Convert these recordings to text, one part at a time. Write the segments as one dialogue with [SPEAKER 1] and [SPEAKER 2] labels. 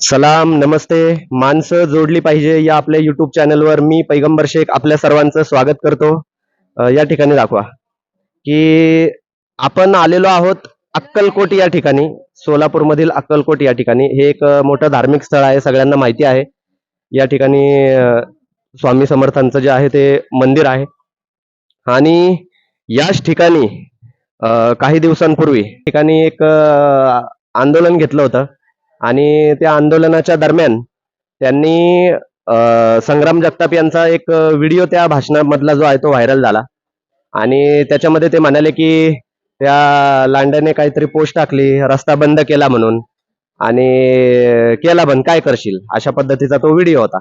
[SPEAKER 1] सलाम नमस्ते. माणसं जोडली पाहिजे या आपल्या युट्यूब चॅनलवर मी पैगंबर शेख आपल्या सर्वांचं स्वागत करतो. अ, या ठिकाणी दाखवा की आपण आलेलो आहोत अक्कलकोट या ठिकाणी. सोलापूरमधील अक्कलकोट या ठिकाणी. हे एक अ, मोठं धार्मिक स्थळ आहे सगळ्यांना माहिती आहे. या ठिकाणी अ, स्वामी समर्थांचं जे आहे ते मंदिर आहे. आणि याच ठिकाणी अ, काही दिवसांपूर्वी ठिकाणी एक अ, आंदोलन घेतलं होतं. आणि त्या आंदोलनाच्या दरम्यान त्यांनी संग्राम जगताप यांचा एक व्हिडिओ त्या भाषणामधला जो आहे तो व्हायरल झाला. आणि त्याच्यामध्ये ते म्हणाले की त्या लांड्याने काहीतरी पोस्ट टाकली रस्ता बंद केला म्हणून. आणि केला बंद काय करशील? अशा पद्धतीचा तो व्हिडिओ होता.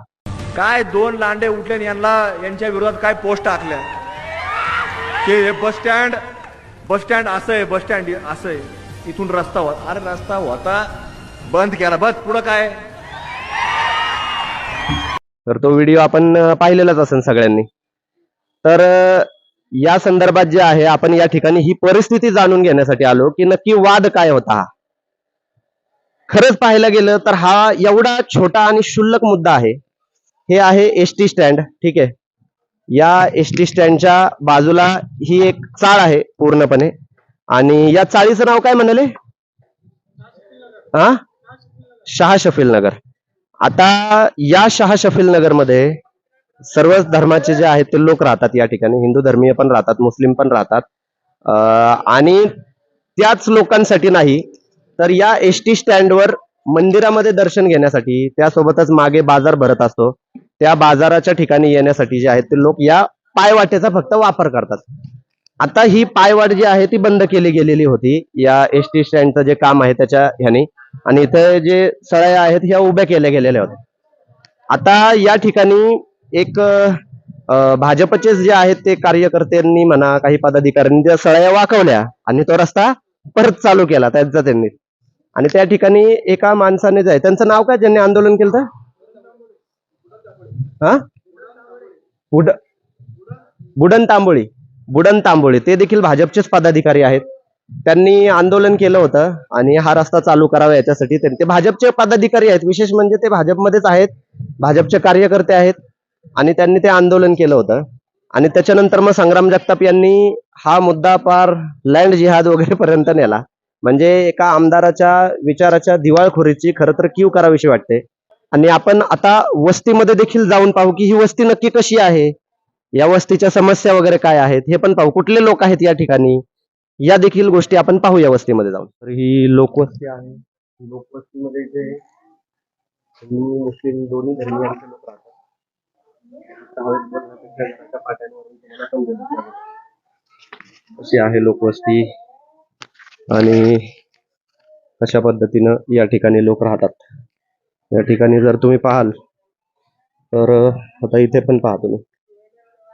[SPEAKER 2] काय दोन लांडे उठले यांना यांच्या विरोधात काय पोस्ट टाकल्या की हे बस स्टँड बस स्टँड असं आहे बस स्टँड असं आहे. इथून रस्ता होता अरे रस्ता होता बंद केला बस पुढं काय?
[SPEAKER 1] तर तो व्हिडिओ आपण पाहिलेलाच असेल सगळ्यांनी. तर या संदर्भात जे आहे आपण या ठिकाणी ही परिस्थिती जाणून घेण्यासाठी आलो की नक्की वाद काय होता. हा खरंच पाहायला गेलं तर हा एवढा छोटा आणि क्षुल्लक मुद्दा आहे. हे आहे एस टी स्टँड ठीक आहे? या एस टी स्टँडच्या बाजूला ही एक चाळ आहे पूर्णपणे. आणि या चाळीचं नाव काय म्हणाले? हा शहा शफील नगर. आता या शहा शफील नगरमध्ये सर्वच धर्माचे जे आहेत ते लोक राहतात या ठिकाणी. हिंदू धर्मीय पण राहतात मुस्लिम पण राहतात. आणि त्याच लोकांसाठी नाही तर या एस टी स्टँडवर मंदिरामध्ये दर्शन घेण्यासाठी त्यासोबतच मागे बाजार भरत असतो. त्या बाजाराच्या ठिकाणी येण्यासाठी जे आहेत ते लोक या पायवाटेचा फक्त वापर करतात. आता ही पायवाट जी आहे ती बंद केली गेलेली होती. या एस टी स्टँडचं जे काम आहे त्याच्या ह्याने आणि इथे जे सळया आहेत ह्या उभ्या केल्या गेलेल्या होत्या. आता या ठिकाणी एक भाजपचेच भाजपचे जे आहेत ते कार्यकर्त्यांनी म्हणा काही पदाधिकाऱ्यांनी त्या सळया वाकवल्या आणि तो रस्ता परत चालू केला त्यांचा त्यांनी. आणि त्या ठिकाणी एका माणसाने जे आहे त्यांचं नाव काय ज्यांनी आंदोलन केलं तर हा? बुड बुडन तांबोळी. बुडन तांबोळी. ते देखील भाजपचेच पदाधिकारी आहेत. त्यांनी आंदोलन केलं होतं आणि हा रस्ता चालू करावा याच्यासाठी त्यांनी ते भाजपचे पदाधिकारी आहेत. विशेष म्हणजे ते भाजपमध्येच आहेत. भाजपचे कार्यकर्ते आहेत. आणि त्यांनी ते आंदोलन केलं होतं. आणि त्याच्यानंतर मग संग्राम जगताप यांनी हा मुद्दा पार लँड जिहाद वगैरे पर्यंत नेला. म्हणजे एका आमदाराच्या विचाराच्या दिवाळखोरीची खरं तर कीव करावीशी वाटते. आणि आपण आता वस्तीमध्ये देखील जाऊन पाहू की ही वस्ती नक्की कशी आहे? या वस्तीच्या समस्या वगैरे काय आहेत? हे पण पाहू. कुठले लोक आहेत या ठिकाणी? या देखील गोष्टी आपण पाहू या वस्तीमध्ये जाऊन. तर ही लोकवस्ती आहे. लोकवस्तीमध्ये जे हिंदू मुस्लिम दोन्ही धर्मियांचे लोक राहतात. अशी आहे लोकवस्ती. आणि अशा पद्धतीनं या ठिकाणी लोक राहतात. या ठिकाणी जर तुम्ही पाहाल तर आता इथे पण पाहा तुम्ही.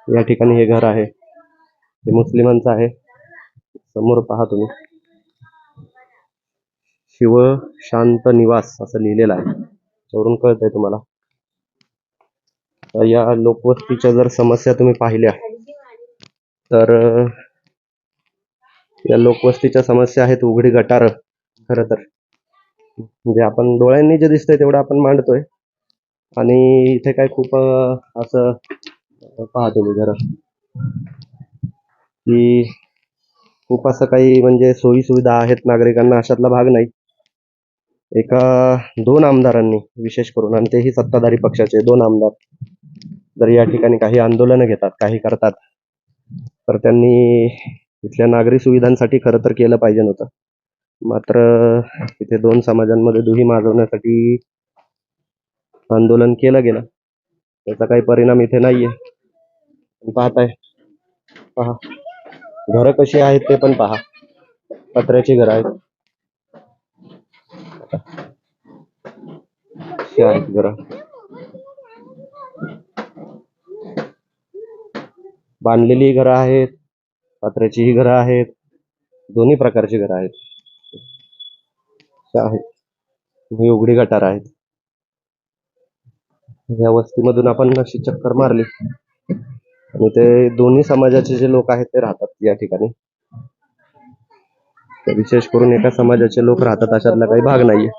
[SPEAKER 1] या ठिकाणी हे घर आहे. हे मुस्लिमांचं आहे. समोर पहा तुम्ही. शिव शांत निवास असं लिहिलेलं आहे. त्यावरून कळतंय तुम्हाला. या लोकवस्तीच्या जर समस्या तुम्ही पाहिल्या तर या लोकवस्तीच्या समस्या आहेत उघडी गटार खर तर. म्हणजे आपण डोळ्यांनी जे दिसतंय तेवढं आपण मांडतोय. आणि इथे काय खूप असं पाहतो मी जरा. की खूप असं काही म्हणजे सोयी सुविधा आहेत नागरिकांना अशातला भाग नाही. एका दोन आमदारांनी विशेष करून आणि तेही सत्ताधारी पक्षाचे दोन आमदार जर या ठिकाणी काही आंदोलनं घेतात काही करतात तर त्यांनी इथल्या नागरी सुविधांसाठी खरं तर केलं पाहिजे नव्हतं. मात्र इथे दोन समाजांमध्ये दुही माजवण्यासाठी आंदोलन केलं गेलं. त्याचा काही परिणाम इथे नाहीये. पाहताय. पहा. घरं कशी आहेत ते पण पहा. पत्र्याची घरं आहेत. आहेत घरं. बांधलेली घरं आहेत. पत्र्याचीही घरं आहेत. दोन्ही प्रकारची घरं आहेत. आहेत. ही उघडी गटार आहेत. या वस्तीमधून आपण अशी चक्कर मारली. आणि ते दोन्ही जे लोग आहेत विशेष करून एका समाजाचे अशातला काही भाग नाहीये.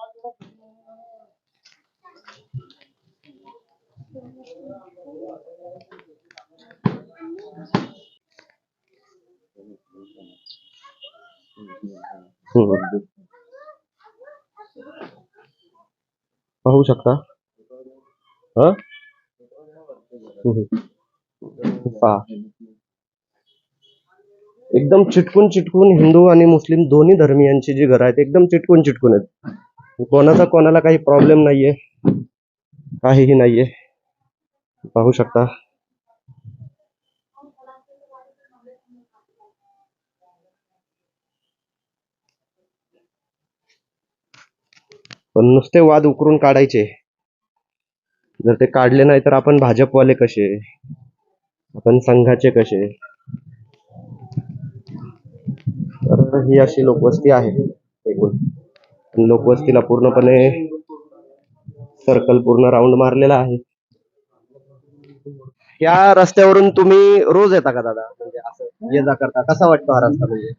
[SPEAKER 1] पाहू शकता? हा. पहा एकदम चिटकून चिटकून हिंदू आणि मुस्लिम दोन्ही धर्मियांची जी घरं आहेत एकदम चिटकून चिटकून आहेत. कोणाचा कोणाला काही प्रॉब्लेम नाहीये काहीही नाहीये. पाहू शकता. पण नुसते वाद उकरून काढायचे. जर ते काढले नाही तर आपण भाजपवाले कसे? आपण संघाचे कसे? तर ही अशी लोकवस्ती आहे एकूण. लोकवस्तीला पूर्णपणे सर्कल पूर्ण राऊंड मारलेला आहे. या रस्त्यावरून तुम्ही रोज येता का दादा? म्हणजे असं ये जा करता. कसा वाटतो हा रस्ता म्हणजे?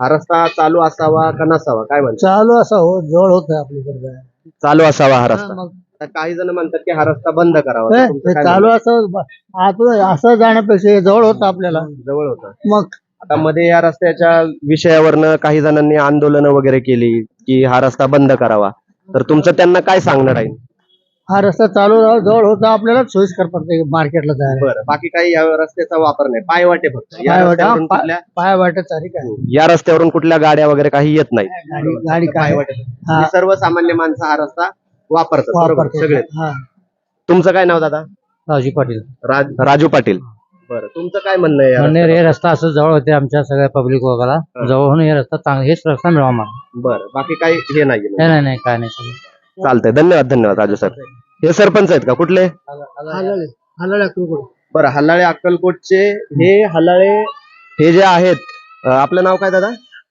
[SPEAKER 1] हा रस्ता चालू असावा का नसावा? काय म्हणता?
[SPEAKER 3] चालू असं हो जवळ होत आपल्याकडे.
[SPEAKER 1] चालू असावा हा रस्ता. आता काही जण म्हणतात की हा रस्ता बंद करावा. तर तुमचं काय
[SPEAKER 3] चालू असं असं जाण्यापेक्षा हे जवळ होत आपल्याला?
[SPEAKER 1] जवळ होतं.
[SPEAKER 3] मग?
[SPEAKER 1] आता मध्ये या रस्त्याच्या विषयावरनं काही जणांनी आंदोलनं वगैरे केली की हा रस्ता बंद करावा. तर तुमचं त्यांना काय सांगणार आहे?
[SPEAKER 3] हा रस्ता चालू राहू जवळ होता आपल्याला सोयीस्कर पडते मार्केटला जायला.
[SPEAKER 1] बरं बाकी काही या रस्त्याचा वापर नाही. पाय वाटे फक्त. या
[SPEAKER 3] पाय वाटे,
[SPEAKER 1] रस्त्यावरून
[SPEAKER 3] पाय-
[SPEAKER 1] कुठल्या
[SPEAKER 3] पाय वाटत चारी काय
[SPEAKER 1] या रस्त्यावरून कुठल्या गाड्या वगैरे काही येत नाही.
[SPEAKER 3] गाडी गाडी काय. ही.
[SPEAKER 1] सर्वसामान्य माणसं हा रस्ता वापरतात बरोबर
[SPEAKER 3] वापरतो
[SPEAKER 1] सगळे
[SPEAKER 3] हा.
[SPEAKER 1] तुमचं काय नाव दादा?
[SPEAKER 3] राजू पाटील.
[SPEAKER 1] राज राजू पाटील. बरं तुमचं काय म्हणणं आहे या
[SPEAKER 3] म्हणणे
[SPEAKER 1] रस्त्यावर?
[SPEAKER 3] हे रस्ता असं जवळ होते आमच्या सगळ्या पब्लिक वगैरे जवळ होऊन हे रस्ता चांगला हेच रस्ता मिळावा मला
[SPEAKER 1] बरं बाकी काही हे नाही
[SPEAKER 3] नाही नाही नाही काय नाही
[SPEAKER 1] चालतंय. धन्यवाद धन्यवाद राजू सर. हे सरपंच आहेत का? कुठले? बरं हल्लाळे अक्कलकोटचे हे हल्लाळे हे जे आहेत अं, आपलं नाव काय दादा?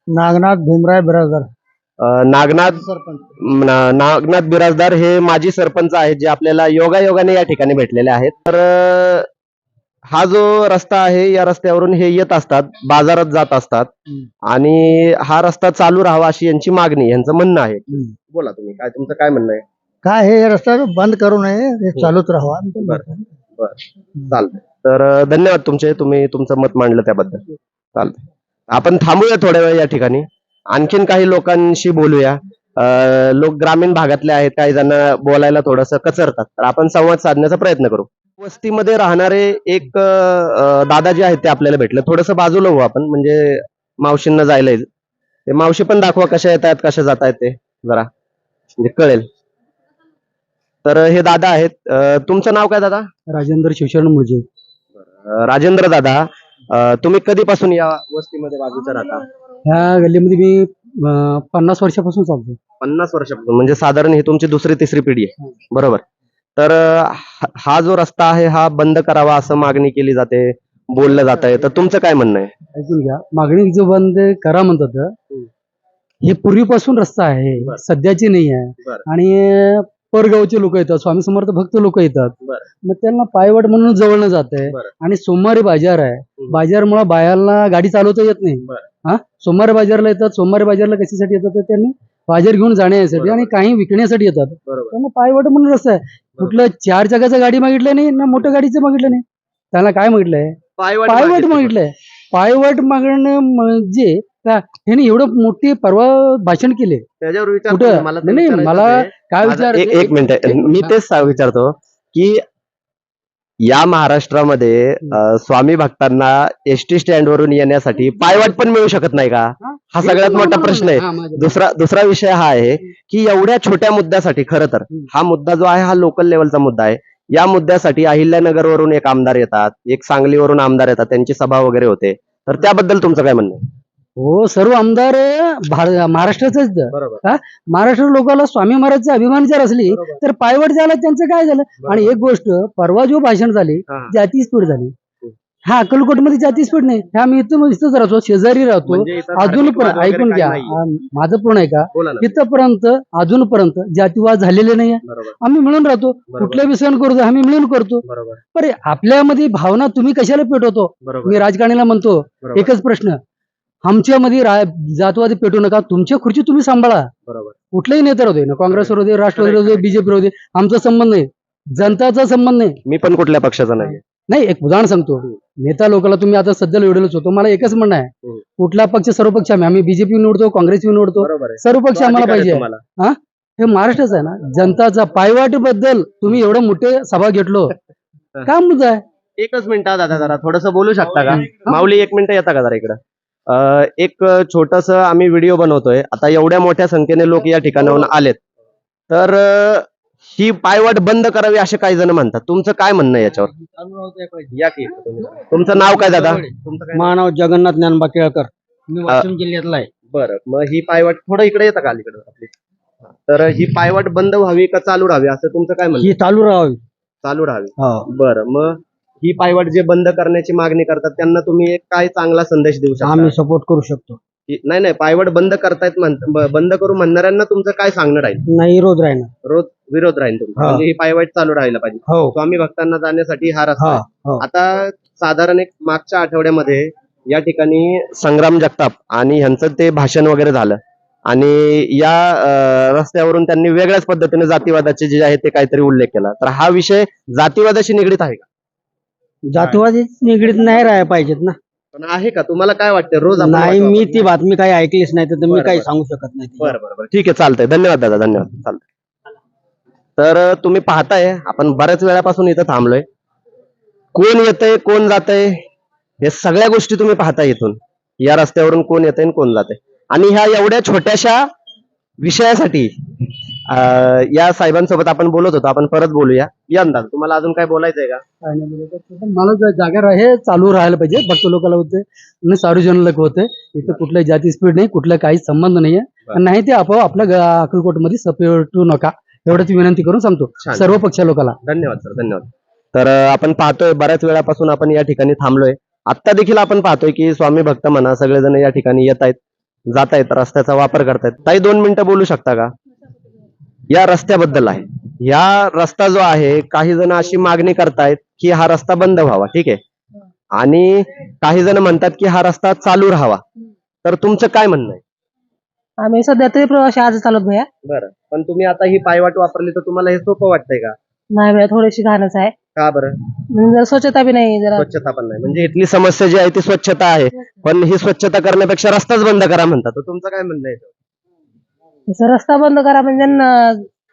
[SPEAKER 3] नागनाथ भीमराय बिराजदार.
[SPEAKER 1] नागनाथ
[SPEAKER 3] सरपंच.
[SPEAKER 1] नागनाथ बिराजदार हे माजी सरपंच आहेत जे आपल्याला योगायोगाने या ठिकाणी भेटलेले आहेत. तर हा जो रस्ता आहे या रस्त्यावरून हे येत असतात बाजारात जात असतात. आणि हा रस्ता चालू राहावा अशी यांची मागणी यांचं म्हणणं आहे. बोला तुम्ही काय तुमचं काय म्हणणं आहे?
[SPEAKER 3] काय हे रस्ता बंद करू नये हे चालूच राहावा.
[SPEAKER 1] चालतंय. तर धन्यवाद तुमचे तुम्ही तुमचं मत मांडलं त्याबद्दल. चालतंय. आपण थांबूया थोड्या वेळ या ठिकाणी. आणखीन काही लोकांशी बोलूया. लोक ग्रामीण भागातले आहेत काही जण बोलायला थोडस कचरतात. तर आपण संवाद साधण्याचा प्रयत्न करू. वस्तीमध्ये राहणारे एक दादा जे आहेत ते आपल्याला भेटले. थोडस बाजूला होऊ आपण म्हणजे मावशींना जायला ते मावशी पण दाखवा कशा येत आहेत कशा जात आहेत ते जरा. म्हणजे कळेल. तर हे दादा आहेत. तुमचं नाव काय दादा?
[SPEAKER 3] राजेंद्र शिवशरण मुजे
[SPEAKER 1] राजेंद्र दादा तुम्ही कधीपासून या वस्तीमध्ये बाजूच्या राहता?
[SPEAKER 3] ह्या गल्लीमध्ये मी अं, पन्नास वर्षापासून चालतो
[SPEAKER 1] पन्नास वर्षापासून. म्हणजे साधारण ही तुमची दुसरी तिसरी पिढी आहे. बरोबर. तर अं, हा- हा जो रस्ता आहे हा बंद करावा असं मागणी केली जाते बोललं जात आहे तर तुमचं काय म्हणणं आहे?
[SPEAKER 3] ऐकून घ्या. मागणी जो बंद करा म्हणतात हे पूर्वीपासून रस्ता आहे.
[SPEAKER 1] बरं.
[SPEAKER 3] सध्याची नाही आहे.
[SPEAKER 1] बरं.
[SPEAKER 3] आणि परगावचे लोक येतात स्वामी समर्थ भक्त लोक येतात. मग त्यांना पायवाट म्हणून जवळनं जात आहे. आणि सोमवारी बाजार आहे. बाजारमुळे बायाला गाडी चालवता येत नाही. हा? सोमवारी बाजारला येतात सोमवारी बाजारला कशासाठी येतात त्यांनी बाजार घेऊन जाण्यासाठी. आणि काही विकण्यासाठी येतात. त्यांना पायवाट म्हणून रस्ता आहे. कुठलं चार चाकाचं गाडी मागितलं नाही ना मोठं गाडीचं मागितलं नाही. त्यांना काय मागितलंय
[SPEAKER 1] पायवाट
[SPEAKER 3] पायवट
[SPEAKER 1] मागितली.
[SPEAKER 3] मागितलंय. पायवट मागणं म्हणजे का ह्याने एवढं मोठी परवा भाषण केले.
[SPEAKER 1] त्याच्यावर विचार? मला
[SPEAKER 3] नाही. काय विचार
[SPEAKER 1] एक मिनिट. मी तेच विचारतो की या महाराष्ट्रामध्ये स्वामी भक्तांना एस टी स्टँड वरून येण्यासाठी पायवाट पण मिळू शकत नाही का? हा? सगळ्यात मोठा प्रश्न आहे. दुसरा दुसरा विषय हा आहे की एवढ्या छोट्या मुद्द्यासाठी खरं तर. हा मुद्दा जो आहे हा लोकल लेवलचा मुद्दा आहे. या मुद्द्यासाठी अहिल्यानगर वरून एक आमदार येतात एक सांगलीवरून आमदार येतात त्यांची सभा वगैरे होते. तर त्याबद्दल तुमचं काय म्हणणं आहे?
[SPEAKER 3] हो सर्व आमदार महाराष्ट्राचेच महाराष्ट्र लोकांना स्वामी महाराजचे अभिमान जर असली. तर पायवट झाला त्यांचं काय झालं? आणि एक गोष्ट परवा जो भाषण झाली
[SPEAKER 1] हा.
[SPEAKER 3] जाती स्पीड झाली. हा. अक्कलकोटमध्ये जाती स्पीड नाही. ह्या मी इथं इथंच राहतो शेजारी राहतो.
[SPEAKER 1] म्हणजे
[SPEAKER 3] अजून पण ऐकून घ्या. माझं पूर्ण आहे का इथपर्यंत अजूनपर्यंत जातीवाद झालेले नाही आम्ही मिळून राहतो. कुठल्या बी सण करतो आम्ही मिळून करतो. अरे आपल्यामध्ये भावना तुम्ही कशाला पेटवतो? मी राजकारणीला म्हणतो. एकच प्रश्न. आमच्यामध्ये जातवादी पेटू नका. तुमच्या खुर्ची तुम्ही सांभाळा.
[SPEAKER 1] बरोबर.
[SPEAKER 3] कुठल्याही नेत्यावर होते ना काँग्रेसवर होते राष्ट्रवादी होते बीजेपी होते आमचा संबंध नाही. जनताचा संबंध नाही.
[SPEAKER 1] मी पण कुठल्या पक्षाचा नाही
[SPEAKER 4] नाही एक उदाहरण सांगतो. नेता लोकांना तुम्ही आता सध्या निवडलेच होतो. मला एकच म्हणणं आहे. कुठला पक्ष सर्व पक्ष आम्ही. आम्ही बीजेपी निवडतो काँग्रेस निवडतो. सर्व पक्ष आम्हाला पाहिजे.
[SPEAKER 1] तुम्हाला.
[SPEAKER 4] हे? महाराष्ट्रच आहे ना. जनताचा पायवाटबद्दल तुम्ही एवढं मोठे सभा घेतलो. काय मुद्दा आहे?
[SPEAKER 1] एकच मिनिट हा दादा जरा. थोडस बोलू शकता का? माऊली एक मिनिट येता का जरा इकडं? एक छोटस आम्ही व्हिडिओ बनवतोय. आता एवढ्या मोठ्या संख्येने लोक या ठिकाणाहून आलेत. तर ही पायवाट बंद करावी असे काही जण म्हणतात. तुमचं काय म्हणणं आहे याच्यावर? या की तुम्ही. तुमचं नाव काय दादा?
[SPEAKER 4] मानव जगन्नाथ ज्ञानबा केळकर मी
[SPEAKER 1] वाशिम
[SPEAKER 4] जिल्ह्यातला आहे.
[SPEAKER 1] बरं. मग ही पायवाट थोडं इकडे येतं का अलीकडे आपली? तर ही पायवाट बंद व्हावी का चालू राहावी? असं तुमचं काय म्हणणं
[SPEAKER 4] ही चालू राहावी.
[SPEAKER 1] चालू राहावी. बरं. मग ही पायवाट जे बंद करण्याची मागणी करतात त्यांना तुम्ही एक काय चांगला संदेश देऊ शकता?
[SPEAKER 4] आम्ही सपोर्ट करू शकतो.
[SPEAKER 1] की- नाही नाही पायवाट बंद करतायत म्हणत ब- बंद करू म्हणणाऱ्यांना तुमचं काय सांगणं राहील?
[SPEAKER 4] नाही रोज राहणार.
[SPEAKER 1] रोज विरोध राहील तुमचा.
[SPEAKER 4] हा.
[SPEAKER 1] म्हणजे ही पायवाट चालू राहायला पाहिजे.
[SPEAKER 4] हो.
[SPEAKER 1] स्वामी भक्तांना जाण्यासाठी हा रस्ता
[SPEAKER 4] हा
[SPEAKER 1] आहे.
[SPEAKER 4] हो.
[SPEAKER 1] आता साधारण एक मागच्या आठवड्यामध्ये या ठिकाणी संग्राम जगताप आणि ह्यांचं ते भाषण वगैरे झालं. आणि या अं, रस्त्यावरून त्यांनी वेगळ्याच पद्धतीने जातीवादाचे जे आहे ते काहीतरी उल्लेख केला. तर हा विषय जातीवादाशी निगडीत आहे का?
[SPEAKER 4] जातीवादी निगडीत नाही राहायला पाहिजेत ना.
[SPEAKER 1] पण आहे का? तुम्हाला काय वाटतं? रोज आपण
[SPEAKER 4] नाही मी. ती बातमी काही ऐकलीच नाही तर मी
[SPEAKER 1] बरं,
[SPEAKER 4] काही
[SPEAKER 1] बरं.
[SPEAKER 4] सांगू शकत नाही.
[SPEAKER 1] बरं बरं बरं. ठीक आहे चालतंय. धन्यवाद दादा. धन्यवाद. चालतंय. तर अं, तुम्ही पाहताय आपण बऱ्याच वेळापासून इथं थांबलोय. कोण येतंय कोण जातंय हे सगळ्या गोष्टी तुम्ही पाहताय इथून. या रस्त्यावरून कोण येतंय आणि कोण जातंय. आणि ह्या एवढ्या छोट्याशा विषयासाठी या साहेबांसोबत आपण बोलत होतो. आपण परत बोलूया. या दादा तुम्हाला अजून काय बोलायचंय का?
[SPEAKER 4] काय नाही बोलायचं. मला जर जागा हे चालू राहायला पाहिजे. भक्त लोकांना होते आणि सार्वजनिक होते. इथं कुठल्याही जाती स्पीड नाही कुठला काही संबंध नाहीये. आणि नाही ते आपोआप आपल्या ग- अक्कलकोटमध्ये सपेटू नका. एवढंच विनंती करून सांगतो.
[SPEAKER 1] छान.
[SPEAKER 4] सर्व पक्ष लोकांना
[SPEAKER 1] धन्यवाद सर. धन्यवाद. तर अं, आपण पाहतोय बऱ्याच वेळापासून आपण या ठिकाणी थांबलोय. आता देखील आपण पाहतोय की स्वामी भक्त म्हणा सगळेजण या ठिकाणी येत आहेत जात आहेत रस्त्याचा वापर करतायत. ताई दोन मिनिटं बोलू शकता का? या रस्त्याबद्दल आहे. या रस्ता जो आहे काही जण अशी मागणी करतायत की हा रस्ता बंद व्हावा ठीक आहे? आणि काही जण म्हणतात की हा रस्ता चालू राहावा. तर तुमचं काय म्हणणं आहे?
[SPEAKER 5] आम्ही सध्या तरी प्रवासी आज चालत भैया
[SPEAKER 1] बरं. पण तुम्ही आता ही पायवाट वापरली तर तुम्हाला हे सोपं वाटतंय का?
[SPEAKER 5] नाही भैया थोडीशी घाणच आहे.
[SPEAKER 1] का बरं?
[SPEAKER 5] म्हणजे जरा स्वच्छता बी नाही जरा.
[SPEAKER 1] स्वच्छता पण नाही. म्हणजे इथली समस्या जी आहे ती स्वच्छता आहे. पण ही स्वच्छता करण्यापेक्षा रस्ताच बंद करा म्हणतात. तर तुमचं काय म्हणणं आहे?
[SPEAKER 5] जसं रस्ता बंद करा म्हणजे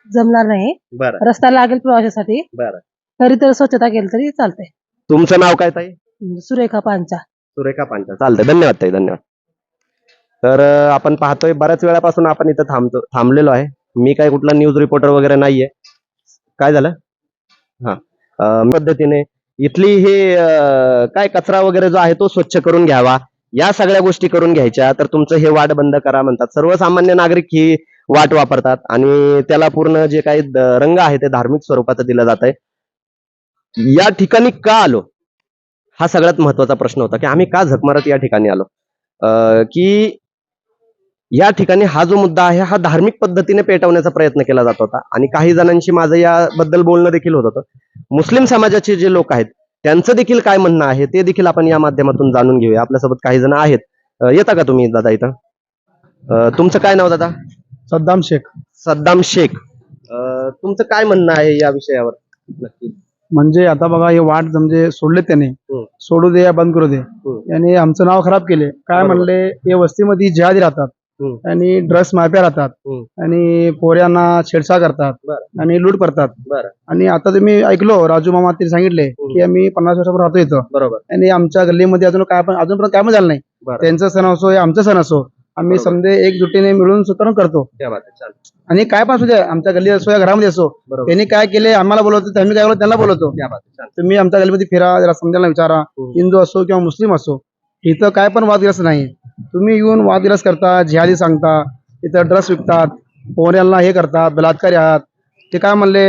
[SPEAKER 5] जमणार नाही.
[SPEAKER 1] बरं.
[SPEAKER 5] रस्ता लागेल प्रवाशासाठी.
[SPEAKER 1] बरं.
[SPEAKER 5] तरी तर स्वच्छता केली तरी चालते
[SPEAKER 1] तुमचं नाव काय ताई?
[SPEAKER 5] सुरेखा पांचा.
[SPEAKER 1] सुरेखा पांचा. चालतंय. धन्यवाद ताई. धन्यवाद. तर अं, आपण पाहतोय बऱ्याच वेळापासून आपण इथं थांबतो थांबलेलो आहे. मी काय कुठला न्यूज रिपोर्टर वगैरे नाहीये. काय झालं? हा. अं, पद्धतीने इथली हे अं, काय कचरा वगैरे जो आहे तो स्वच्छ करून घ्यावा. या सगळ्या गोष्टी करून घ्यायच्या तर तुमचं हे वाट बंद करा म्हणतात. सर्वसामान्य नागरिक ही वाट वापरतात आणि त्याला पूर्ण जे काही रंग आहे ते धार्मिक स्वरूपाचं दिलं जात आहे या ठिकाणी का आलो? हा सगळ्यात महत्त्वाचा प्रश्न होता की आम्ही का झकमारत या ठिकाणी आलो? अं, की या ठिकाणी हा जो मुद्दा आहे हा धार्मिक पद्धतीने पेटवण्याचा प्रयत्न केला जात होता. आणि काही जणांशी माझं याबद्दल बोलणं देखील होत होतं. मुस्लिम समाजाचे जे लोक आहेत त्यांचं देखील काय म्हणणं आहे ते देखील आपण या माध्यमातून जाणून घेऊया. आपल्यासोबत काही जण आहेत. येता का तुम्ही दादा इथं? तुमचं काय नाव दादा?
[SPEAKER 4] सद्दाम शेख.
[SPEAKER 1] सद्दाम शेख. तुमचं काय म्हणणं आहे या विषयावर? नक्की.
[SPEAKER 4] म्हणजे आता बघा हे वाट म्हणजे सोडले त्याने. सोडू दे या बंद करू दे. याने आमचं नाव खराब केले. काय. म्हणले हे वस्तीमध्ये जिहादी राहतात. आणि ड्रग्स माफ्या राहतात. आणि पोऱ्यांना छेडछाड करतात. आणि लूट करतात. आणि आता तुम्ही ऐकलो राजू मामा त्यांनी सांगितले की आम्ही पन्नास वर्षापूर्वी राहतो इथं.
[SPEAKER 1] बरोबर.
[SPEAKER 4] आणि आमच्या गल्लीमध्ये अजून काय पण अजूनपर्यंत काय झालं नाही. त्यांचा सण असो आमचा सण असो आम्ही. समजे एकजुटीने मिळून करून करतो. आणि काय पण असू द्या आमच्या गल्ली असो या घरामध्ये असो त्यांनी काय केले आम्हाला बोलवतो त्यांनी काय बोलतो त्यांना बोलवतो. तुम्ही आमच्या गल्लीमध्ये फिरा जरा समजायला विचारा. हिंदू असो किंवा मुस्लिम असो इथं काय पण वादग्रस्त नाही. तुम्ही येऊन वादग्रस्त करता जिहादी सांगता इथं ड्रग्स विकतात पोहण्यांना हे करतात बलात्कारी आहात ते काय म्हणले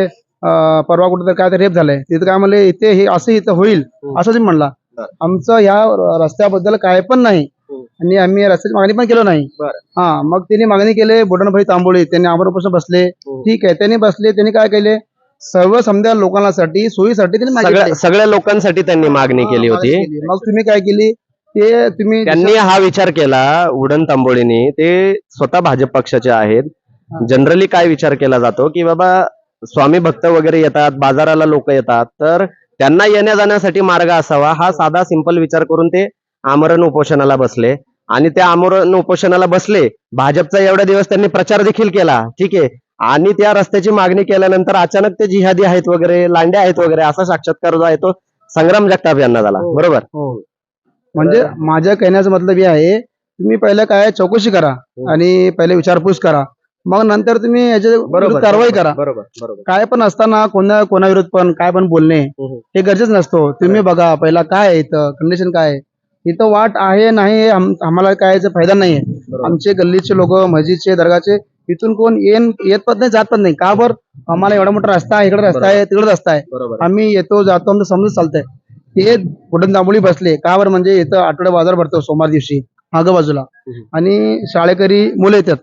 [SPEAKER 4] परवा कुठं तर काय तर रेप झालंय तिथं काय म्हणले इथे हे असं इथं होईल
[SPEAKER 1] हम्म.
[SPEAKER 4] असं तुम्ही म्हणला. आमचं या रस्त्याबद्दल काय पण नाही
[SPEAKER 1] हम्म.
[SPEAKER 4] आणि आम्ही रस्त्याची मागणी पण केलो नाही. हा मग त्यांनी मागणी केले बोडणभाई तांबोळी त्यांनी आमरपासून बसले
[SPEAKER 1] हम्म.
[SPEAKER 4] ठीक आहे त्यांनी बसले त्यांनी काय केले सर्व समजा लोकांसाठी सोयीसाठी त्यांनी मागणी
[SPEAKER 1] सगळ्या लोकांसाठी त्यांनी मागणी केली
[SPEAKER 4] हा,
[SPEAKER 1] होती.
[SPEAKER 4] मग तुम्ही काय केली ते तुम्ही
[SPEAKER 1] त्यांनी हा विचार केला उडण तांबोळीने ते स्वतः भाजप पक्षाचे आहेत. जनरली काय विचार केला जातो की बाबा स्वामी भक्त वगैरे येतात बाजाराला लोक येतात तर त्यांना येण्या जाण्यासाठी मार्ग असावा हा साधा सिंपल विचार करून ते आमरण उपोषणाला बसले. आणि त्या आमरण उपोषणाला बसले भाजपचा एवढ्या दिवस त्यांनी प्रचार देखील केला ठीक आहे. आणि त्या रस्त्याची मागणी केल्यानंतर अचानक ते जिहादी आहेत वगैरे लांडे आहेत वगैरे असा साक्षात्कार जो आहे तो संग्राम जगताप यांना झाला
[SPEAKER 4] हो.
[SPEAKER 1] बरोबर?
[SPEAKER 4] हो. म्हणजे माझ्या कहण्याचं मतलब हे आहे तुम्ही पहिले काय चौकशी करा आणि पहिले विचारपूस करा. मग नंतर तुम्ही याच्या कारवाई करा.
[SPEAKER 1] बरोबर
[SPEAKER 4] काय पण असताना कोणा कोणाविरुद्ध पण काय पण बोलणे
[SPEAKER 1] हम्म.
[SPEAKER 4] हे. गरजेचं नसतो. तुम्ही बघा पहिला काय इथं कंडिशन काय आहे? इथं वाट आहे नाही हे आम- आम्हाला काय याचा फायदा नाहीये.
[SPEAKER 1] बरोबर.
[SPEAKER 4] आमचे गल्लीचे लोक मस्जिदचे दर्गाचे इथून कोण येन येत पण नाही जात पण नाही. का बरं? आम्हाला एवढा मोठा रस्ता आहे इकडे रस्ता आहे तिकडे रस्ता आहे. आम्ही येतो जातो आमचं समजून चालतंय. ते कुठून दांबोळी बसले का बरं म्हणजे इथं आठवडा बाजार भरतो सोमवार दिवशी मागं बाजूला. आणि शाळेकरी मुलं येतात.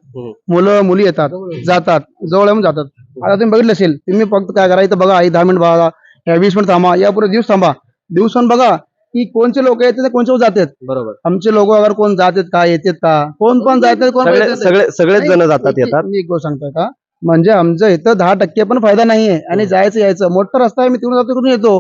[SPEAKER 4] मुलं मुली येतात जातात जवळ येऊन जातात. आता तुम्ही बघितलं असेल तुम्ही फक्त काय करा इथं बघा आई दहा मिनिट बघा या वीस मिनिट थांबा या पुढे दिवस थांबा. दिवसून बघा की कोणचे लोक येतात ते कोणचे जातात.
[SPEAKER 1] बरोबर.
[SPEAKER 4] आमचे लोक अगर कोण जातात का येतात का? कोण पण जातात कोण
[SPEAKER 1] सगळे सगळेच जण जातात येतात.
[SPEAKER 4] मी एक गोष्ट सांगतोय का? म्हणजे आमचं इथं दहा टक्के पण फायदा नाहीये आणि जायचं यायचं. मोठा रस्ता आहे मी तिकडून जातो तिकडून येतो.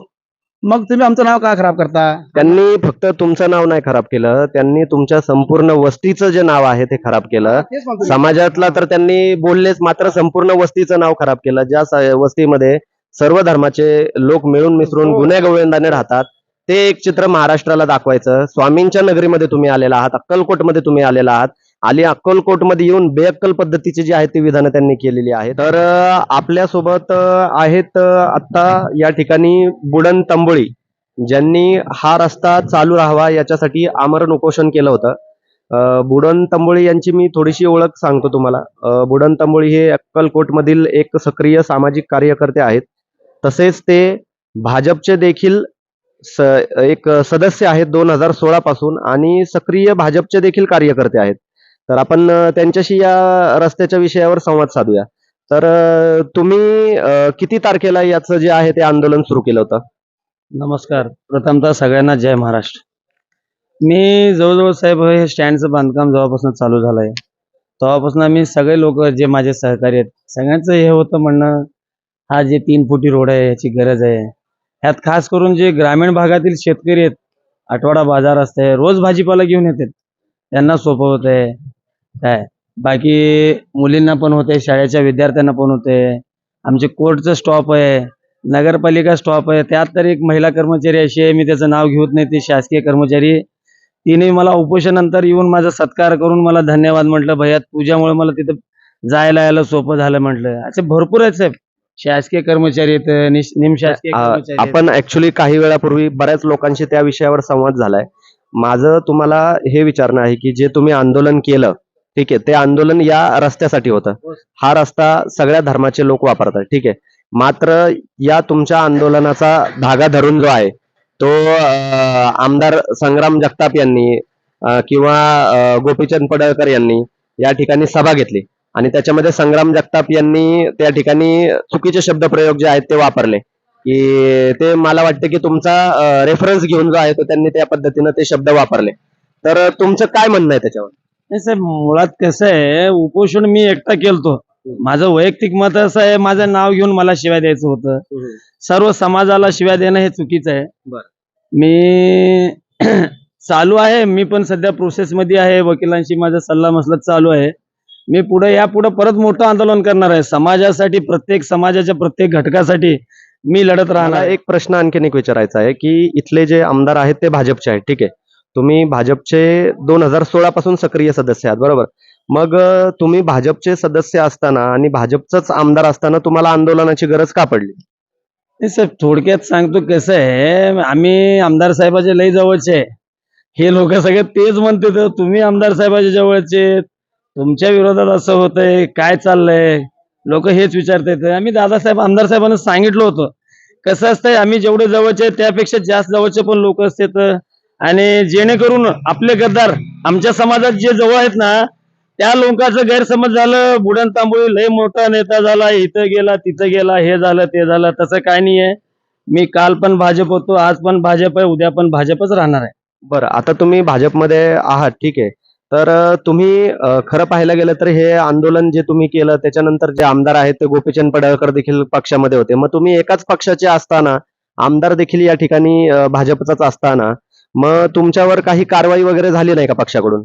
[SPEAKER 4] मग तुम्ही आमचं नाव का खराब करता?
[SPEAKER 1] त्यांनी फक्त तुमचं नाव नाही खराब केलं. त्यांनी तुमच्या संपूर्ण वस्तीचं जे नाव आहे ते खराब केलं. समाजातला तर त्यांनी बोललेच मात्र संपूर्ण वस्तीचं नाव खराब केलं. ज्या वस्तीमध्ये सर्व धर्माचे लोक मिळून मिसळून
[SPEAKER 4] हो.
[SPEAKER 1] गुन्हे गोविंदाने राहतात ते एक चित्र महाराष्ट्राला दाखवायचं. स्वामींच्या नगरीमध्ये तुम्ही आलेला आहात अक्कलकोटमध्ये तुम्ही आलेला आहात. आणि अक्कलकोटमध्ये येऊन बेअक्कल पद्धतीची जी आहेत ती विधानं त्यांनी केलेली आहेत तर आपल्यासोबत आहेत आत्ता आता या ठिकाणी बुडन तंबोळी. ज्यांनी हा रस्ता चालू राहावा याच्यासाठी आमरण उपोषण केलं होतं. बुडन तंबोळी यांची मी थोडीशी ओळख सांगतो तुम्हाला. बुडन तंबोळी हे अक्कलकोटमधील एक सक्रिय सामाजिक कार्यकर्ते आहेत. तसेच ते भाजपचे देखील स एक सदस्य आहेत दोन हजार सोळा पासून आणि सक्रिय भाजपचे देखील कार्यकर्ते आहेत. तर आपण त्यांच्याशी या रस्त्याच्या विषयावर संवाद साधूया. तर तुम्ही किती तारखेला याचं जे आहे ते आंदोलन सुरू केलं होतं?
[SPEAKER 6] नमस्कार. प्रथमतः सगळ्यांना जय महाराष्ट्र. मी जवळजवळ साहेब हे स्टँडचं बांधकाम जेव्हापासून चालू झालंय तेव्हापासून आम्ही सगळे लोक जे माझे सहकारी आहेत सगळ्यांचं हे होतं म्हणणं हा जे तीन फुटी रोड आहे याची गरज आहे. ह्यात खास करून जे ग्रामीण भागातील शेतकरी आहेत आठवडा बाजार असते रोज भाजीपाला घेऊन येतात. त्यांना सोपं होत आहे काय? बाकी मुलींना पण होते शाळेच्या विद्यार्थ्यांना पण होते. आमचे कोर्टचं स्टॉप आहे नगरपालिका स्टॉप आहे. त्यात तर एक महिला कर्मचारी अशी आहे मी त्याचं नाव घेत नाही ती शासकीय कर्मचारी. तिने मला उपोषणानंतर येऊन माझा सत्कार करून मला धन्यवाद म्हटलं भैया तुझ्यामुळे मला तिथं जायला यायला सोपं झालं म्हटलं. असे भरपूर आहेत साहेब. शासकीय कर्मचारी आहेत निमशासकीय.
[SPEAKER 1] आपण ऍक्च्युली काही वेळापूर्वी बऱ्याच लोकांशी त्या विषयावर संवाद झालाय. माझं तुम्हाला हे विचारणं आहे की जे तुम्ही आंदोलन केलं ठीक आहे. ते आंदोलन या रस्त्यासाठी होतं. हा रस्ता सगळ्या धर्माचे लोक वापरतात. ठीक आहे. मात्र या तुमच्या आंदोलनाचा धागा धरून जो आहे तो आमदार संग्राम जगताप यांनी किंवा गोपीचंद पडळकर यांनी या ठिकाणी सभा घेतली. आणि त्याच्यामध्ये संग्राम जगताप यांनी त्या ठिकाणी चुकीचे शब्द प्रयोग जे आहेत ते वापरले. की ते मला वाटतं की तुमचा रेफरन्स घेऊन जो आहे तो त्यांनी त्या पद्धतीनं ते शब्द वापरले. तर तुमचं काय म्हणणं आहे त्याच्यावर?
[SPEAKER 6] नाही साहेब मुळात कसं आहे उपोषण मी एकटा केलतो. माझं वैयक्तिक मत असं आहे माझं नाव घेऊन मला शिवाय द्यायचं होतं. सर्व समाजाला शिव्या देणं हे चुकीचं आहे.
[SPEAKER 1] बरं.
[SPEAKER 6] मी चालू आहे मी पण सध्या प्रोसेस मध्ये आहे वकिलांशी माझा सल्ला मसलत चालू आहे. मी पुढे या पुढे परत मोठं आंदोलन करणार आहे. समाजासाठी प्रत्येक समाजाच्या प्रत्येक घटकासाठी मी लढत राहणार.
[SPEAKER 1] एक प्रश्न आणखीन एक विचारायचा आहे की इथले जे आमदार आहेत ते भाजपचे आहेत ठीक आहे. तुम्ही भाजपचे दोन हजार सोळा पासून सक्रिय सदस्य आहात बरोबर? मग तुम्ही भाजपचे सदस्य असताना आणि भाजपचाच आमदार असताना तुम्हाला आंदोलनाची गरज का पडली?
[SPEAKER 6] नाही साहेब थोडक्यात सांगतो कसं आहे आम्ही आमदार साहेबाचे लय जवळचे हे लोक सगळे तेच म्हणते तर तुम्ही आमदार साहेबाच्या जवळचे तुमच्या विरोधात असं होतंय काय चाललंय? लोक हेच विचारतायत. आम्ही दादासाहेब आमदार साहेबांना सांगितलं होतं. कसं असतंय आम्ही जेवढे जवळचे त्यापेक्षा जास्त जवळचे पण लोक असते तर आणि जेणेकरून आपले गद्दार आमच्या समाजात जे जवळ आहेत ना त्या लोकांचं गैरसमज झालं बुडण तांबोळी लय मोठा नेता झाला इथं गेला तिथं गेला हे झालं ते झालं तसं काय नाहीये. मी काल पण भाजप होतो आज पण भाजप आहे उद्या पण भाजपच राहणार आहे.
[SPEAKER 1] बरं आता तुम्ही भाजपमध्ये आहात ठीक आहे. तर तुम्ही खरं पाहायला गेलं तर हे आंदोलन जे तुम्ही केलं त्याच्यानंतर जे आमदार आहेत ते गोपीचंद पडळकर देखील पक्षामध्ये होते. मग तुम्ही एकाच पक्षाचे असताना आमदार देखील या ठिकाणी भाजपचाच असताना मग तुमच्यावर काही कारवाई वगैरे झाली नाही का पक्षाकडून?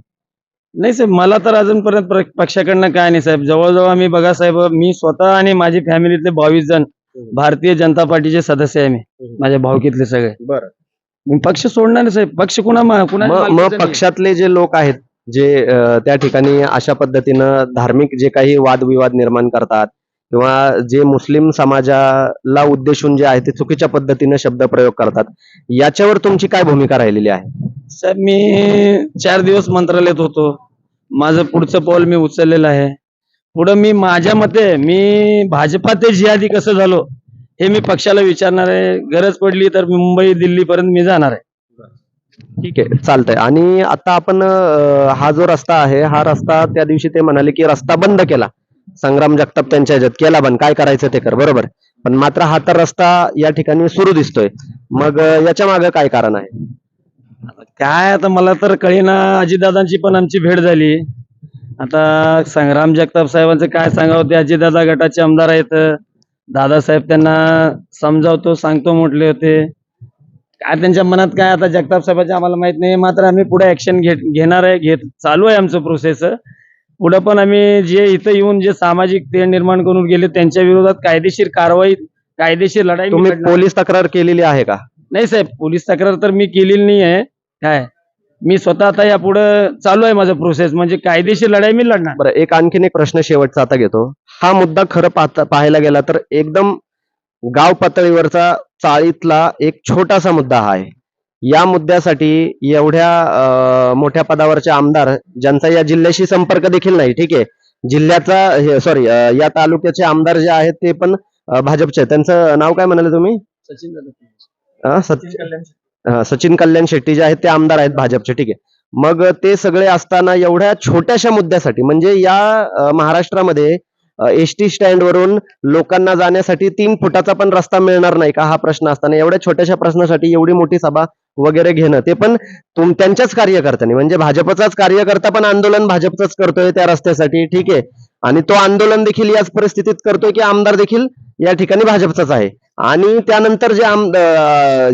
[SPEAKER 6] नाही साहेब मला तर अजूनपर्यंत प्र- पक्षाकडनं काय नाही साहेब. जवळजवळ आम्ही बघा साहेब मी स्वतः आणि माझी फॅमिलीतले बावीस जण भारतीय जनता पार्टीचे सदस्य आहे मी. माझ्या भावकीतले सगळे.
[SPEAKER 1] बरं.
[SPEAKER 6] मी पक्ष सोडणार नाही साहेब. पक्ष कुणा मा- कुणा
[SPEAKER 1] मग मग पक्षातले जे लोक आहेत जे अं, त्या ठिकाणी अशा पद्धतीनं धार्मिक जे काही वादविवाद निर्माण करतात किंवा जे मुस्लिम समाजाला उद्देशून जे आहे ते चुकीच्या पद्धतीनं शब्द प्रयोग करतात याच्यावर तुमची काय भूमिका राहिलेली आहे?
[SPEAKER 6] साहेब मी चार दिवस मंत्रालयात होतो. माझं पुढचं पाऊल मी उचललेलं आहे. पुढं मी माझ्या मते मी भाजपा ते जिहादी कसं झालो हे मी पक्षाला विचारणार आहे. गरज पडली तर मुंबई दिल्ली पर्यंत मी जाणार आहे.
[SPEAKER 1] ठीक आहे चालतंय. आणि आता आपण अं, हा जो रस्ता आहे हा रस्ता त्या दिवशी ते म्हणाले की रस्ता बंद केला. संग्राम जगताप त्यांच्या ह्याच्यात केला पण काय करायचं ते कर बरोबर. पण मात्र हा तर रस्ता या ठिकाणी सुरू दिसतोय. मग याच्या मागे काय कारण आहे?
[SPEAKER 6] काय आता मला तर कळेना अजितदादांची पण आमची भेट झाली. आता संग्राम जगताप साहेबांचं काय सांगावं ते अजितदादा गटाचे आमदार आहेत. दादासाहेब त्यांना समजावतो सांगतो म्हटले होते. काय त्यांच्या मनात काय आता जगताप साहेबांचे आम्हाला माहीत नाही. मात्र आम्ही पुढे ऍक्शन घेत घेणार आहे घेत चालू आहे आमचं प्रोसेस पुढे पण आम्ही जे इथं येऊन जे सामाजिक ते निर्माण करून गेले त्यांच्या विरोधात कायदेशीर कारवाई कायदेशीर लढाई
[SPEAKER 1] तुम्ही
[SPEAKER 6] लढणार.
[SPEAKER 1] पोलीस तक्रार केलेली आहे का?
[SPEAKER 6] नाही साहेब पोलीस तक्रार तर मी केलेली नाही आहे. काय? मी स्वतः आता यापुढे चालू आहे माझं प्रोसेस म्हणजे कायदेशीर लढाई मी लढणार.
[SPEAKER 1] बरं एक आणखीन एक प्रश्न शेवटचा आता घेतो. हा मुद्दा खरं पाहता पाहायला गेला तर एकदम गाव पातळीवरचा चाळीतला एक छोटासा मुद्दा हा आहे. या मुद्द्यासाठी एवढ्या मोठ्या पदावरचे आमदार ज्यांचा या जिल्ह्याशी संपर्क देखील नाही ठीक आहे? जिल्ह्याचा सॉरी या तालुक्याचे आमदार जे आहेत ते पण भाजपचे आहेत. त्यांचं नाव काय म्हणाले तुम्ही? अं, सच- अं, सचिन कल्याण शेट्टी जे आहेत ते आमदार आहेत भाजपचे ठीक आहे? मग ते सगळे असताना एवढ्या छोट्याशा मुद्द्यासाठी म्हणजे या महाराष्ट्रामध्ये एस टी स्टँड वरून लोकांना जाण्यासाठी तीन फुटाचा पण रस्ता मिळणार नाही का हा प्रश्न असताना? एवढ्या छोट्याशा प्रश्नासाठी एवढी मोठी सभा वगैरे घेणं ते पण तुम त्यांच्याच कार्यकर्त्यांनी म्हणजे भाजपचाच कार्यकर्ता पण आंदोलन भाजपचाच करतोय त्या रस्त्यासाठी ठीक आहे. आणि तो आंदोलन देखील याच परिस्थितीत करतोय की आमदार देखील या ठिकाणी भाजपचाच आहे. आणि त्यानंतर जे आम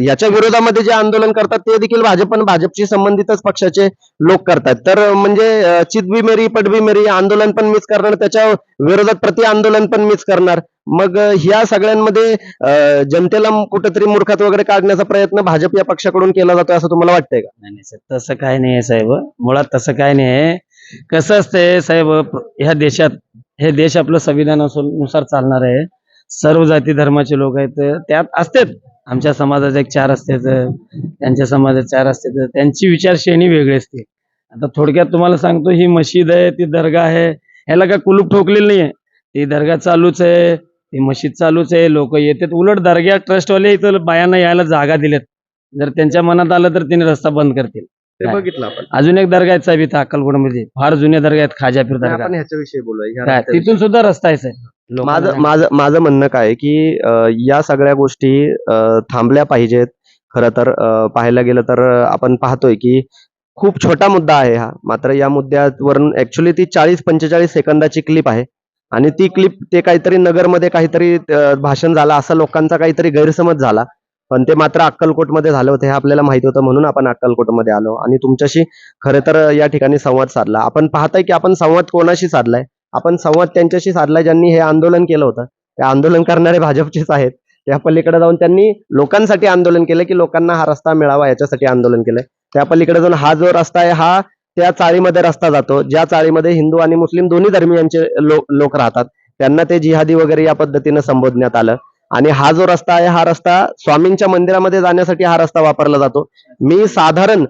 [SPEAKER 1] याच्या विरोधामध्ये जे आंदोलन करतात ते देखील भाजप पण भाजपशी संबंधितच पक्षाचे लोक करतात. तर म्हणजे चितबी मेरी पडबी मेरी आंदोलन पण मीच करणार त्याच्या विरोधात प्रति आंदोलन पण मीच करणार. मग ह्या सगळ्यांमध्ये जनतेला कुठेतरी मूर्खात वगैरे काढण्याचा प्रयत्न भाजप या पक्षाकडून केला जातो असं तुम्हाला वाटतंय का?
[SPEAKER 6] नाही नाही तसं काय नाही साहेब. मुळात तसं काय नाही आहे. कसं असतंय साहेब ह्या देशात हे देश आपलं संविधानानुसार चालणार आहे. सर्व जाती धर्माचे लोक आहेत. त्यात असतात आमच्या समाजात एक चार असतात त्यांच्या समाजात चार असतात त्यांची विचारश्रेणी वेगळी असते. आता थोडक्यात तुम्हाला सांगतो ही मशीद आहे ती दर्गा आहे. ह्याला काय कुलूप ठोकलेलं नाही आहे ती दर्गा चालूच आहे ती मशीद चालूच आहे. लोक येतात. उलट दर्गा ट्रस्टवाले इथं बायांना यायला जागा दिल्यात. जर त्यांच्या मनात आलं तर तिने रस्ता बंद करतील?
[SPEAKER 1] बघितलं आपण.
[SPEAKER 6] अजून एक दर्गा आहे साहेब इथं अक्कलकोटमध्ये. फार जुन्या दर्गा आहेत खाजापीर दर्गा.
[SPEAKER 1] ह्याच्याविषयी बोलूया.
[SPEAKER 6] तिथून सुद्धा रस्ता आहे साहेब.
[SPEAKER 1] माझं माझं माझं म्हणणं काय आहे की या सगळ्या गोष्टी थांबल्या पाहिजेत. खरं तर पाहायला गेलं तर आपण पाहतोय की खूप छोटा मुद्दा आहे हा. मात्र या मुद्द्यावरून ऍक्च्युली ती चाळीस पंचेचाळीस सेकंदाची क्लिप आहे. आणि ती क्लिप ते काहीतरी नगरमध्ये काहीतरी भाषण झालं असा लोकांचा काहीतरी गैरसमज झाला. पण ते मात्र अक्कलकोटमध्ये झालं होतं हे आपल्याला माहिती होतं म्हणून आपण अक्कलकोटमध्ये आलो. आणि तुमच्याशी खरं तर या ठिकाणी संवाद साधला. आपण पाहताय की आपण संवाद कोणाशी साधलाय? आपण संवाद त्यांच्याशी साधला ज्यांनी हे आंदोलन केलं होतं. ते आंदोलन करणारे भाजपचेच आहेत. त्या पलीकडे जाऊन त्यांनी लोकांसाठी आंदोलन केलं की लोकांना हा रस्ता मिळावा याच्यासाठी आंदोलन केलं. त्या पलीकडे जाऊन हा जो रस्ता आहे हा त्या चाळीमध्ये रस्ता जातो. ज्या चाळीमध्ये हिंदू आणि मुस्लिम दोन्ही धर्मियांचे लो- लोक राहतात. त्यांना ते जिहादी वगैरे या पद्धतीनं संबोधण्यात आलं. आणि हा जो रस्ता आहे हा रस्ता स्वामींच्या मंदिरामध्ये जाण्यासाठी हा रस्ता वापरला जातो. मी साधारण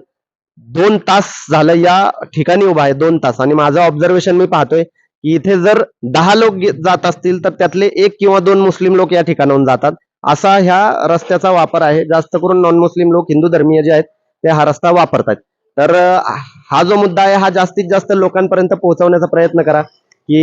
[SPEAKER 1] दोन तास झालं या ठिकाणी उभा आहे दोन तास. आणि माझं ऑब्झर्वेशन मी पाहतोय की इथे जर दहा लोक जात असतील तर त्यातले एक किंवा दोन मुस्लिम लोक या ठिकाणाहून जातात. असा ह्या रस्त्याचा वापर आहे. जास्त करून नॉन मुस्लिम लोक हिंदू धर्मीय जे आहेत ते हा रस्ता वापरतात. तर हा जो मुद्दा आहे हा जास्तीत जास्त लोकांपर्यंत पोहोचवण्याचा प्रयत्न करा. की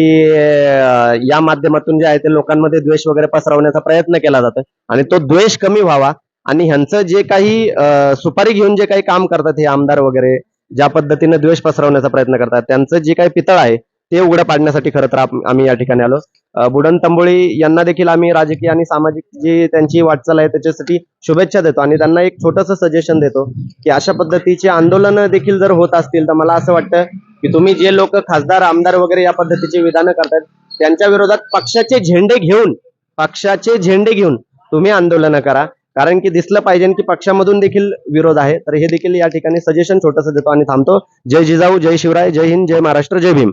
[SPEAKER 1] या माध्यमातून जे आहे ते लोकांमध्ये द्वेष वगैरे पसरवण्याचा प्रयत्न केला जातो आणि तो द्वेष कमी व्हावा. आणि ह्यांचं जे काही सुपारी घेऊन जे काही काम करतात हे आमदार वगैरे ज्या पद्धतीने द्वेष पसरवण्याचा प्रयत्न करतात त्यांचं जे काही पितळ आहे ते उघडं पाडण्यासाठी खरं तर आम्ही या ठिकाणी आलो. बुडन तंबोळी यांना देखील आम्ही राजकीय आणि सामाजिक जी त्यांची वाटचाल आहे त्याच्यासाठी शुभेच्छा देतो आणि त्यांना एक छोटंसं सजेशन देतो की अशा पद्धतीची आंदोलनं देखील जर होत असतील तर मला असं वाटतं की तुम्ही जे लोक खासदार आमदार वगैरे या पद्धतीची विधानं करतायत त्यांच्या विरोधात पक्षाचे झेंडे घेऊन पक्षाचे झेंडे घेऊन तुम्ही आंदोलनं करा. कारण की दिसलं पाहिजे की पक्षामधून देखील विरोध आहे. तर हे देखील या ठिकाणी सजेशन छोटंसं देतो आणि थांबतो. जय जिजाऊ जय शिवराय जय हिंद जय महाराष्ट्र जय भीम.